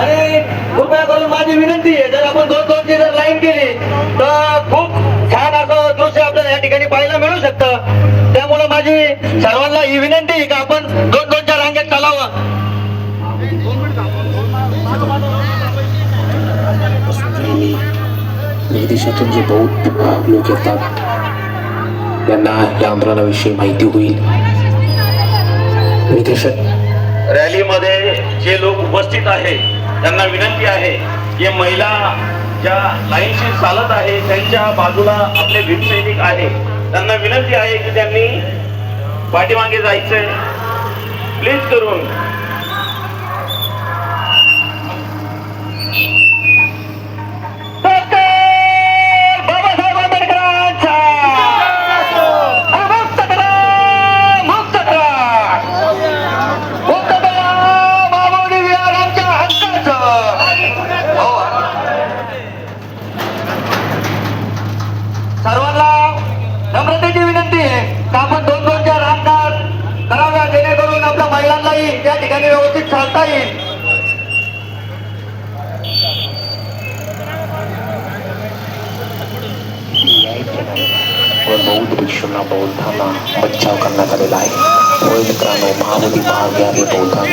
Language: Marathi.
आणि कृपया करून माझी विनंती आहे. जर आपण दोन दोनची जर लाईन केली तर खूप छान असं दृश्य आपल्याला या ठिकाणी पाहायला मिळू शकतं. त्यामुळे माझी सर्वांना ही विनंती आहे का आपण दोन दोनच्या रांगेत चालावं. विदेशातून जे बहुत लोक येतात त्यांना या आंदोलनाविषयी माहिती होईल. विदेशात रॅलीमध्ये जे लोक उपस्थित आहे त्यांना विनंती आहे की महिला ज्या लाईनशी चालत आहे त्यांच्या बाजूला आपले भीमसैनिक आहे त्यांना विनंती आहे की त्यांनी पाठीमागे जायचंय. प्लीज करून सर्वांना नम्रतेची विनंती आहे का आपण दोन दोनच्या रांगात कराव्या जेणेकरून आपल्या महिलांनाही त्या ठिकाणी व्यवस्थित चालता येईल? बौद्ध भिक्षूंना बौद्धांना बचाव करण्यात आलेला आहे. होय मित्रांनो महानदी महाग आहे बौद्धांची